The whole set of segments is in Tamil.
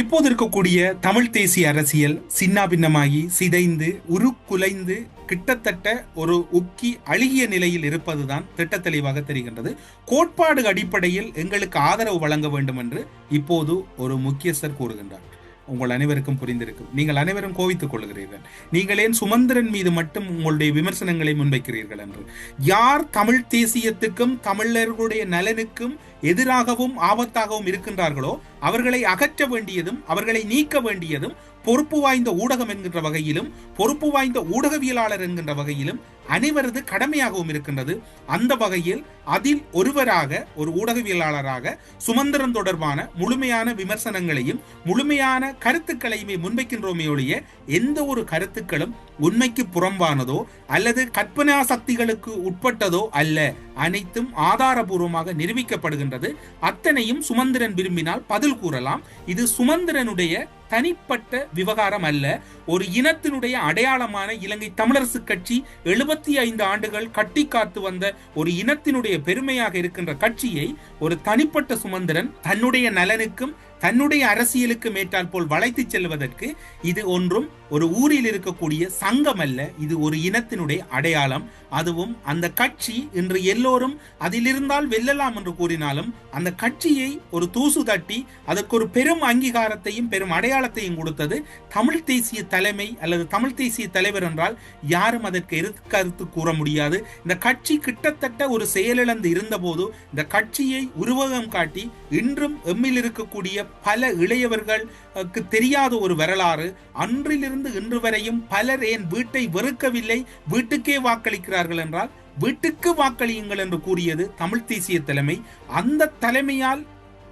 இப்போது இருக்கக்கூடிய தமிழ் தேசிய அரசியல் சின்னாபின்னமாகி சிதைந்து உருக்குலைந்து கிட்டத்தட்ட ஒரு உக்கி அழுகிய நிலையில் இருப்பதுதான் திட்ட தெளிவாக தெரிகின்றது. கோட்பாடு அடிப்படையில் எங்களுக்கு ஆதரவு வழங்க வேண்டும் என்று இப்போது ஒரு முக்கியஸ்தர் கூறுகின்றார். உங்கள் அனைவருக்கும் புரிந்திருக்கும். நீங்கள் அனைவரும் கோவித்துக் கொள்கிறீர்கள் நீங்கள் ஏன் சுமந்திரன் மீது மட்டும் உங்களுடைய விமர்சனங்களை முன்வைக்கிறீர்கள் என்று? யார் தமிழ் தேசியத்துக்கும் தமிழர்களுடைய நலனுக்கும் எதிராகவும் ஆபத்தாகவும் இருக்கின்றார்களோ அவர்களை அகற்ற வேண்டியதும் அவர்களை நீக்க வேண்டியதும் பொறுப்பு வாய்ந்த ஊடகம் என்கின்ற வகையிலும் பொறுப்பு வாய்ந்த ஊடகவியலாளர் என்கின்ற வகையிலும் அனைவரது கடமையாகவும் இருக்கின்றது. அந்த வகையில் அதில் ஒருவராக ஒரு ஊடகவியலாளராக சுமந்திரன் தொடர்பான முழுமையான விமர்சனங்களையும் முழுமையான கருத்துக்களையுமே முன்வைக்கின்றோமே ஒழிய எந்த ஒரு கருத்துக்களும் உண்மைக்கு புறம்பானதோ அல்லது கற்பனா சக்திகளுக்கு உட்பட்டதோ அல்ல. அனைத்தும் ஆதாரபூர்வமாக நிரூபிக்கப்படுகின்றது. அத்தனையும் சுமந்திரன் விரும்பினால் பதில் கூறலாம். இது சுமந்திரனுடைய தனிப்பட்ட விவகாரம் அல்ல. ஒரு இனத்தினுடைய அடையாளமான இலங்கை தமிழரசு கட்சி எழுபத்தி ஐந்து ஆண்டுகள் கட்டி காத்து வந்த ஒரு இனத்தினுடைய பெருமையாக இருக்கின்ற கட்சியை ஒரு தனிப்பட்ட சுமந்திரன் தன்னுடைய நலனுக்கும் தன்னுடைய அரசியலுக்கு மேற்றால் போல் வளைத்து செல்வதற்கு இது ஒன்றும் ஒரு ஊரில் இருக்கக்கூடிய சங்கம் அல்ல இது ஒரு இனத்தினுடைய அடையாளம். அதுவும் அந்த கட்சி இன்று எல்லோரும் அதிலிருந்தால் வெல்லலாம் என்று கூறினாலும் அந்த கட்சியை ஒரு தூசு தட்டி அதற்கு ஒரு பெரும் அங்கீகாரத்தையும் பெரும் அடையாளத்தையும் கொடுத்தது தமிழ் தேசிய தலைமை அல்லது தமிழ் தேசிய தலைவர் என்றால் யாரும் அதற்கு எதிர்கருத்து கூற முடியாது. இந்த கட்சி கிட்டத்தட்ட ஒரு செயலிழந்து இருந்தபோது இந்த கட்சியை உருவகம் காட்டி இன்றும் எம்மில் இருக்கக்கூடிய பல இளையவர்களுக்கு தெரியாத ஒரு வரலாறு. அன்றிலிருந்து இன்று வரையும் பலர் ஏன் வீட்டை வெறுக்கவில்லை? வீட்டுக்கே வாக்களிக்கிறார்கள் என்றால் வீட்டுக்கு வாக்களியுங்கள் என்று கூறியது தமிழ் தேசிய தலைமை. அந்த தலைமையால்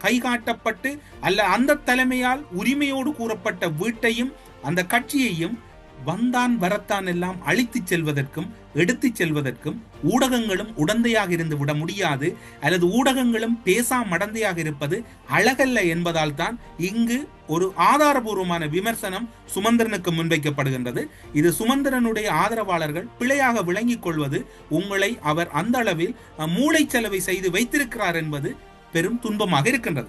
கைகாட்டப்பட்டு அல்ல அந்த தலைமையால் உரிமையோடு கூறப்பட்ட வீட்டையும் அந்த கட்சியையும் வந்தான் வரத்தான் எல்லாம் அழித்துச் செல்வதற்கும் எடுத்துச் செல்வதற்கும் ஊடகங்களும் உடந்தையாக இருந்து விட முடியாது. அல்லது ஊடகங்களும் பேசா மடந்தையாக இருப்பது அழகல்ல என்பதால் தான் இங்கு ஒரு ஆதாரபூர்வமான விமர்சனம் சுமந்திரனுக்கு முன்வைக்கப்படுகின்றது. இது சுமந்திரனுடைய ஆதரவாளர்கள் பிழையாக விளங்கிக் கொள்வது உங்களை அவர் அந்த அளவில் மூளைச்சலவை செய்து வைத்திருக்கிறார் என்பது பெரும் துன்பமாக இருக்கின்றது.